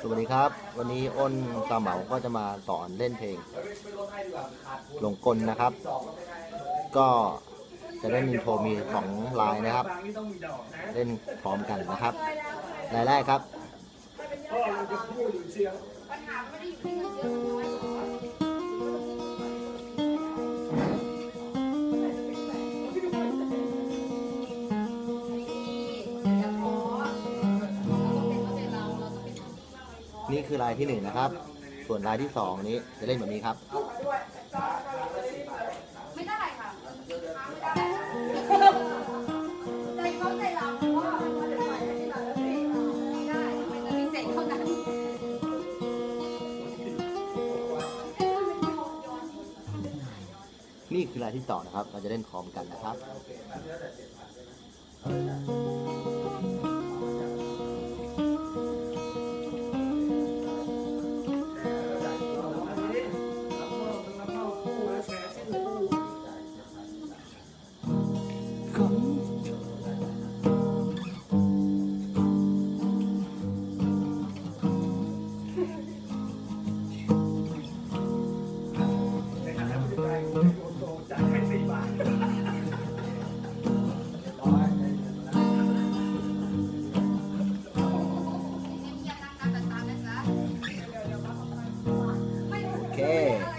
สวัสดีครับ วันนี้อ้นตาเหมาก็จะมาสอนเล่นเพลงหลงกลนะครับ ก็จะเล่นอินโทรมีสองลายนะครับ เล่นพร้อมกันนะครับลายแรกครับ นี่คือลายที่หนึ่งนะครับ ส่วนลายที่สองนี้จะเล่นแบบนี้ครับ ไม่ได้ค่ะใจเขาใจเราเพราะว่ามันจะปล่อยให้เราแล้วไม่ได้มันจะมีเศษเท่านั้นนี่คือลายที่สองนะครับ เราจะเล่นพร้อมกันนะครับ 이렇게